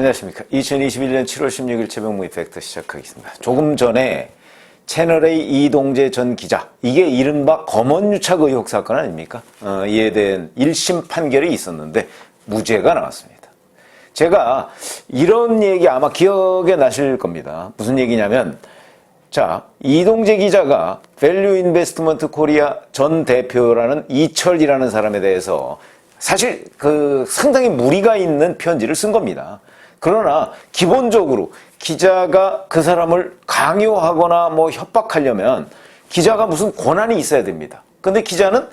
안녕하십니까. 2021년 7월 16일 최병무 이펙트 시작하겠습니다. 조금 전에 채널A 이동재 전 기자, 이게 이른바 검언유착 의혹 사건 아닙니까? 어, 이에 대한 1심 판결이 있었는데 무죄가 나왔습니다. 제가 이런 얘기 아마 기억에 나실 겁니다. 무슨 얘기냐면, 자, 이동재 기자가 밸류 인베스트먼트 코리아 전 대표라는 이철이라는 사람에 대해서 사실 그 상당히 무리가 있는 편지를 쓴 겁니다. 그러나 기본적으로 기자가 그 사람을 강요하거나 뭐 협박하려면 기자가 무슨 권한이 있어야 됩니다. 근데 기자는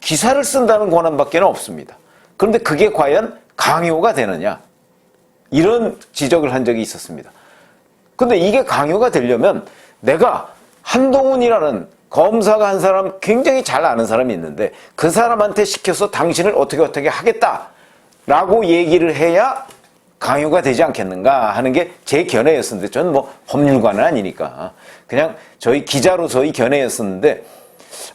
기사를 쓴다는 권한밖에 없습니다. 그런데 그게 과연 강요가 되느냐? 이런 지적을 한 적이 있었습니다. 근데 이게 강요가 되려면 내가 한동훈이라는 검사가 한 사람 굉장히 잘 아는 사람이 있는데 그 사람한테 시켜서 당신을 어떻게 어떻게 하겠다라고 얘기를 해야 강요가 되지 않겠는가 하는 게 제 견해였었는데 저는 뭐 법률가는 아니니까 그냥 저희 기자로서의 견해였었는데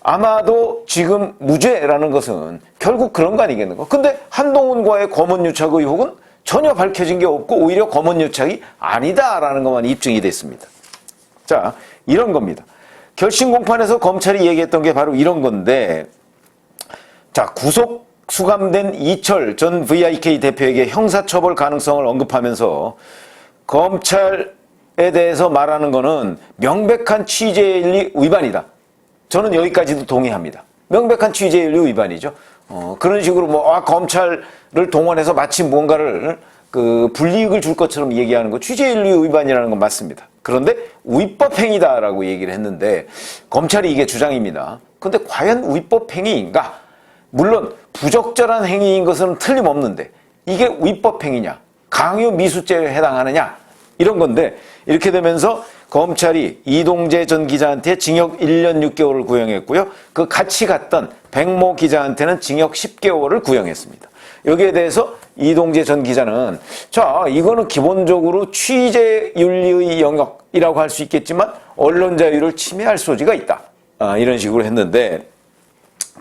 아마도 지금 무죄라는 것은 결국 그런 거 아니겠는가. 근데 한동훈과의 검언유착 의혹은 전혀 밝혀진 게 없고 오히려 검언유착이 아니다라는 것만 입증이 됐습니다. 자, 이런 겁니다. 결심 공판에서 검찰이 얘기했던 게 바로 이런 건데, 자, 구속 수감된 이철 전 VIK 대표에게 형사처벌 가능성을 언급하면서 검찰에 대해서 말하는 거는 명백한 취재윤리 위반이다. 저는 여기까지도 동의합니다. 명백한 취재윤리 위반이죠. 어, 그런 식으로 뭐, 아, 검찰을 동원해서 마치 뭔가를 그 불이익을 줄 것처럼 얘기하는 거 취재윤리 위반이라는 건 맞습니다. 그런데 위법 행위다라고 얘기를 했는데 검찰이 이게 주장입니다. 근데 과연 위법 행위인가? 물론 부적절한 행위인 것은 틀림없는데 이게 위법 행위냐? 강요 미수죄에 해당하느냐? 이런 건데 이렇게 되면서 검찰이 이동재 전 기자한테 징역 1년 6개월을 구형했고요. 그 같이 갔던 백모 기자한테는 징역 10개월을 구형했습니다. 여기에 대해서 이동재 전 기자는 자 이거는 기본적으로 취재 윤리의 영역이라고 할 수 있겠지만 언론 자유를 침해할 소지가 있다. 아, 이런 식으로 했는데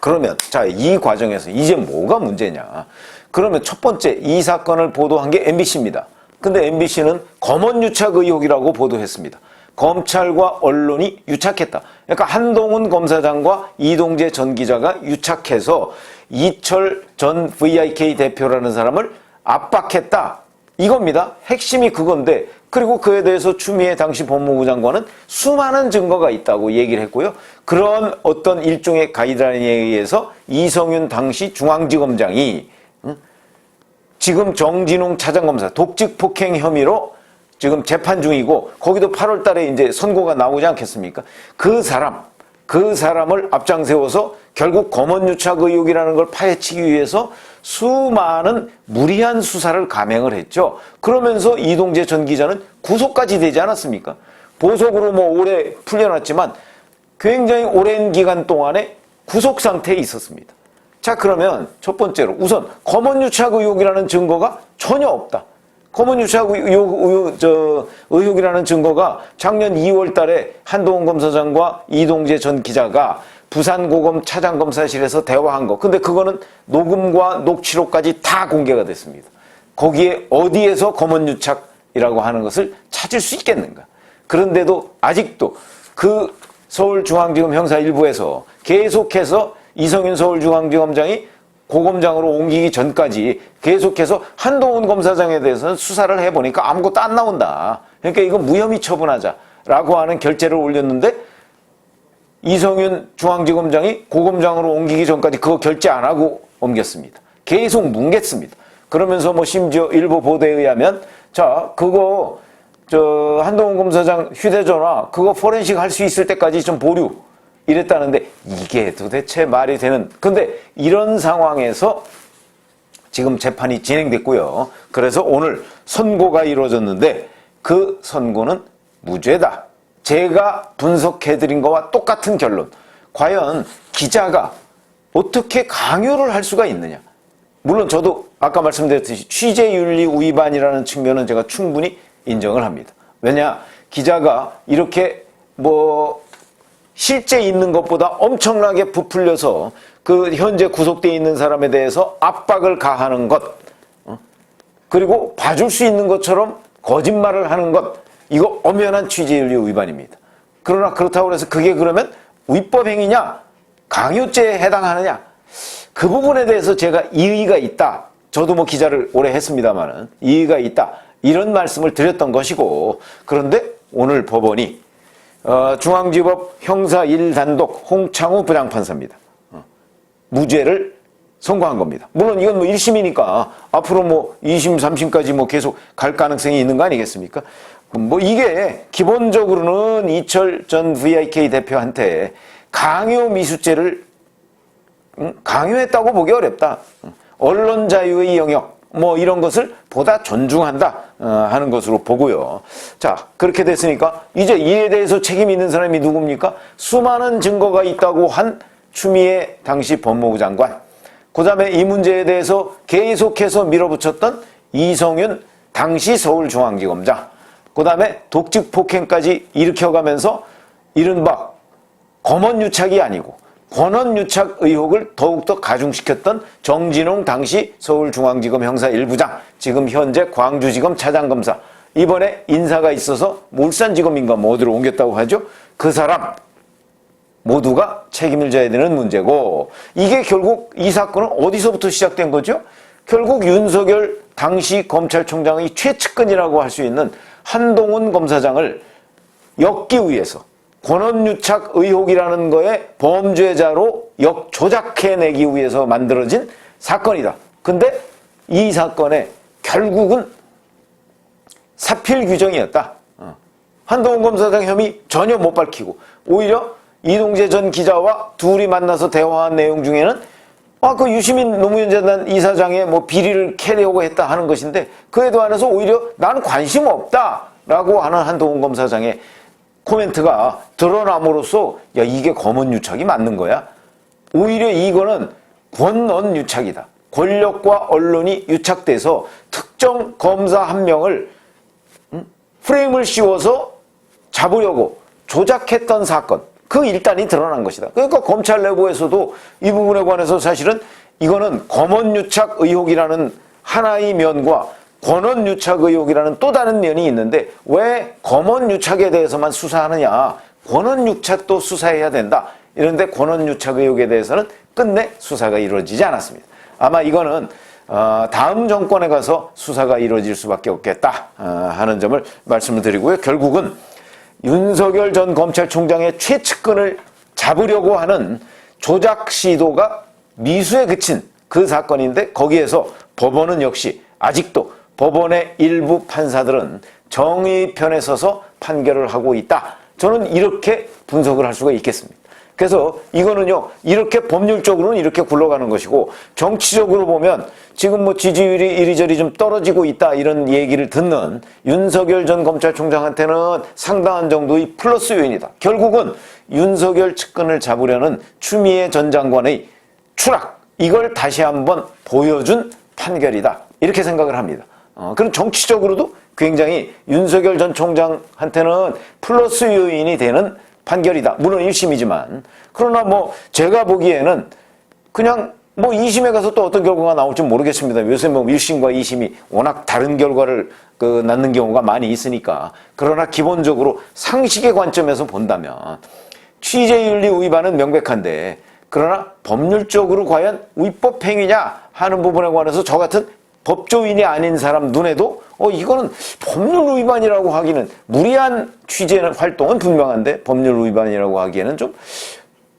그러면 자 이 과정에서 이제 뭐가 문제냐? 그러면 첫 번째 이 사건을 보도한 게 MBC입니다. 근데 MBC는 검언 유착 의혹이라고 보도했습니다. 검찰과 언론이 유착했다. 그러니까 한동훈 검사장과 이동재 전 기자가 유착해서 이철 전 VIK 대표라는 사람을 압박했다. 이겁니다. 핵심이 그건데 그리고 그에 대해서 추미애 당시 법무부 장관은 수많은 증거가 있다고 얘기를 했고요. 그런 어떤 일종의 가이드라인에 의해서 이성윤 당시 중앙지검장이 지금 정진웅 차장검사 독직 폭행 혐의로 지금 재판 중이고 거기도 8월 달에 이제 선고가 나오지 않겠습니까? 그 사람, 그 사람을 앞장 세워서 결국 검언유착 의혹이라는 걸 파헤치기 위해서 수많은 무리한 수사를 감행을 했죠. 그러면서 이동재 전 기자는 구속까지 되지 않았습니까? 보석으로 뭐 오래 풀려났지만 굉장히 오랜 기간 동안에 구속 상태에 있었습니다. 자, 그러면 첫 번째로 우선 검언유착 의혹이라는 증거가 전혀 없다. 검언유착 의혹, 의혹, 저, 의혹이라는 증거가 작년 2월 달에 한동훈 검사장과 이동재 전 기자가 부산고검 차장검사실에서 대화한 거. 근데 그거는 녹음과 녹취록까지 다 공개가 됐습니다. 거기에 어디에서 검언유착이라고 하는 것을 찾을 수 있겠는가. 그런데도 아직도 그 서울중앙지검 형사 일부에서 계속해서 이성윤 서울중앙지검장이 고검장으로 옮기기 전까지 계속해서 한동훈 검사장에 대해서는 수사를 해보니까 아무것도 안 나온다. 그러니까 이거 무혐의 처분하자라고 하는 결재를 올렸는데 이성윤 중앙지검장이 고검장으로 옮기기 전까지 그거 결재 안 하고 옮겼습니다. 계속 뭉갰습니다. 그러면서 뭐 심지어 일부 보도에 의하면 자 그거 저 한동훈 검사장 휴대전화 그거 포렌식 할 수 있을 때까지 좀 보류 이랬다는데 이게 도대체 말이 되는 근데 이런 상황에서 지금 재판이 진행됐고요. 그래서 오늘 선고가 이루어졌는데 그 선고는 무죄다. 제가 분석해드린 거와 똑같은 결론. 과연 기자가 어떻게 강요를 할 수가 있느냐? 물론 저도 아까 말씀드렸듯이 취재윤리 위반이라는 측면은 제가 충분히 인정을 합니다. 왜냐? 기자가 이렇게 뭐 실제 있는 것보다 엄청나게 부풀려서 그 현재 구속돼 있는 사람에 대해서 압박을 가하는 것. 어? 그리고 봐줄 수 있는 것처럼 거짓말을 하는 것 이거 엄연한 취재윤리 위반입니다. 그러나 그렇다고 해서 그게 그러면 위법 행위냐 강요죄에 해당하느냐 그 부분에 대해서 제가 이의가 있다. 저도 뭐 기자를 오래 했습니다만은 이의가 있다. 이런 말씀을 드렸던 것이고 그런데 오늘 법원이 어, 중앙지법 형사 1단독 홍창우 부장판사입니다. 어, 무죄를 선고한 겁니다. 물론 이건 뭐 1심이니까 앞으로 뭐 2심, 3심까지 뭐 계속 갈 가능성이 있는 거 아니겠습니까? 뭐 이게 기본적으로는 이철 전 VIK 대표한테 강요 미수죄를 음, 강요했다고 보기 어렵다. 언론 자유의 영역 뭐 이런 것을 보다 존중한다 어, 하는 것으로 보고요. 자 그렇게 됐으니까 이제 이에 대해서 책임 있는 사람이 누굽니까? 수많은 증거가 있다고 한 추미애 당시 법무부 장관. 그 다음에 이 문제에 대해서 계속해서 밀어붙였던 이성윤 당시 서울중앙지검장. 그 다음에 독직 폭행까지 일으켜가면서 이른바 검언유착이 아니고 권언유착 의혹을 더욱더 가중시켰던 정진홍 당시 서울중앙지검 형사 1부장, 지금 현재 광주지검 차장검사, 이번에 인사가 있어서 울산지검인가 뭐 어디로 옮겼다고 하죠? 그 사람 모두가 책임을 져야 되는 문제고 이게 결국 이 사건은 어디서부터 시작된 거죠? 결국 윤석열 당시 검찰총장의 최측근이라고 할 수 있는 한동훈 검사장을 엮기 위해서 권한유착 의혹이라는 거에 범죄자로 역조작해내기 위해서 만들어진 사건이다. 근데 이 사건의 결국은 사필 규정이었다. 어. 한동훈 검사장 혐의 전혀 못 밝히고 오히려 이동재 전 기자와 둘이 만나서 대화한 내용 중에는 아, 그 유시민 노무현재단 이사장의 뭐 비리를 캐려고 했다 하는 것인데 그에 도 안에서 오히려 나는 관심 없다라고 하는 한동훈 검사장의 코멘트가 드러남으로써 야 이게 검은 유착이 맞는 거야? 오히려 이거는 권언 유착이다. 권력과 언론이 유착돼서 특정 검사 한 명을 음? 프레임을 씌워서 잡으려고 조작했던 사건. 그 일단이 드러난 것이다. 그러니까 검찰 내부에서도 이 부분에 관해서 사실은 이거는 검언유착 의혹이라는 하나의 면과 권언유착 의혹이라는 또 다른 면이 있는데 왜 검언 유착에 대해서만 수사하느냐? 권언유착도 수사해야 된다. 이런데 권언유착 의혹에 대해서는 끝내 수사가 이루어지지 않았습니다. 아마 이거는 어, 다음 정권에 가서 수사가 이루어질 수밖에 없겠다 어, 하는 점을 말씀을 드리고요. 결국은 윤석열 전 검찰총장의 최측근을 잡으려고 하는 조작 시도가 미수에 그친 그 사건인데 거기에서 법원은 역시 아직도 법원의 일부 판사들은 정의 편에 서서 판결을 하고 있다. 저는 이렇게 분석을 할 수가 있겠습니다. 그래서 이거는요, 이렇게 법률적으로는 이렇게 굴러가는 것이고, 정치적으로 보면 지금 뭐 지지율이 이리저리 좀 떨어지고 있다 이런 얘기를 듣는 윤석열 전 검찰총장한테는 상당한 정도의 플러스 요인이다. 결국은 윤석열 측근을 잡으려는 추미애 전 장관의 추락, 이걸 다시 한번 보여준 판결이다. 이렇게 생각을 합니다. 어, 그럼 정치적으로도 굉장히 윤석열 전 총장한테는 플러스 요인이 되는 판결이다. 물론 1심이지만. 그러나 뭐 제가 보기에는 그냥 뭐 2심에 가서 또 어떤 결과가 나올지 모르겠습니다. 요새 뭐 1심과 2심이 워낙 다른 결과를 그 낳는 경우가 많이 있으니까. 그러나 기본적으로 상식의 관점에서 본다면 취재윤리 위반은 명백한데 그러나 법률적으로 과연 위법 행위냐 하는 부분에 관해서 저 같은 법조인이 아닌 사람 눈에도 어 이거는 법률 위반이라고 하기는 무리한 취재 활동은 분명한데 법률 위반이라고 하기에는 좀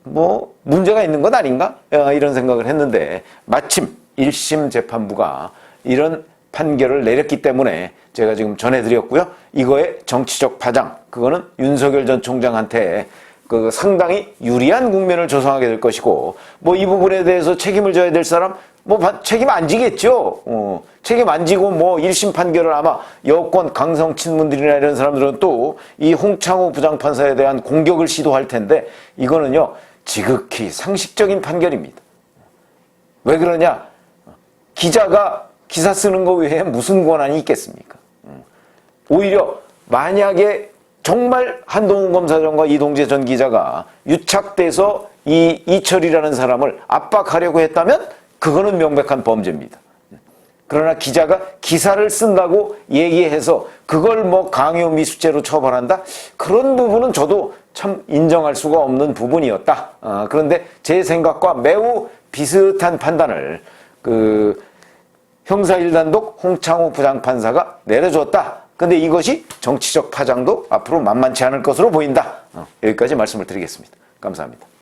뭐 문제가 있는 것 아닌가 어, 이런 생각을 했는데 마침 1심 재판부가 이런 판결을 내렸기 때문에 제가 지금 전해드렸고요. 이거의 정치적 파장 그거는 윤석열 전 총장한테 그 상당히 유리한 국면을 조성하게 될 것이고 뭐 이 부분에 대해서 책임을 져야 될 사람 뭐 책임 안 지겠죠. 어, 책임 안 지고 뭐 1심 판결을 아마 여권 강성 친문들이나 이런 사람들은 또 이 홍창호 부장판사에 대한 공격을 시도할 텐데 이거는요 지극히 상식적인 판결입니다. 왜 그러냐? 기자가 기사 쓰는 거 외에 무슨 권한이 있겠습니까? 오히려 만약에 정말 한동훈 검사장과 이동재 전 기자가 유착돼서 이 이철이라는 사람을 압박하려고 했다면 그거는 명백한 범죄입니다. 그러나 기자가 기사를 쓴다고 얘기해서 그걸 뭐 강요 미수죄로 처벌한다? 그런 부분은 저도 참 인정할 수가 없는 부분이었다. 아, 그런데 제 생각과 매우 비슷한 판단을 그 형사 1단독 홍창호 부장판사가 내려줬다. 근데 이것이 정치적 파장도 앞으로 만만치 않을 것으로 보인다. 어, 여기까지 말씀을 드리겠습니다. 감사합니다.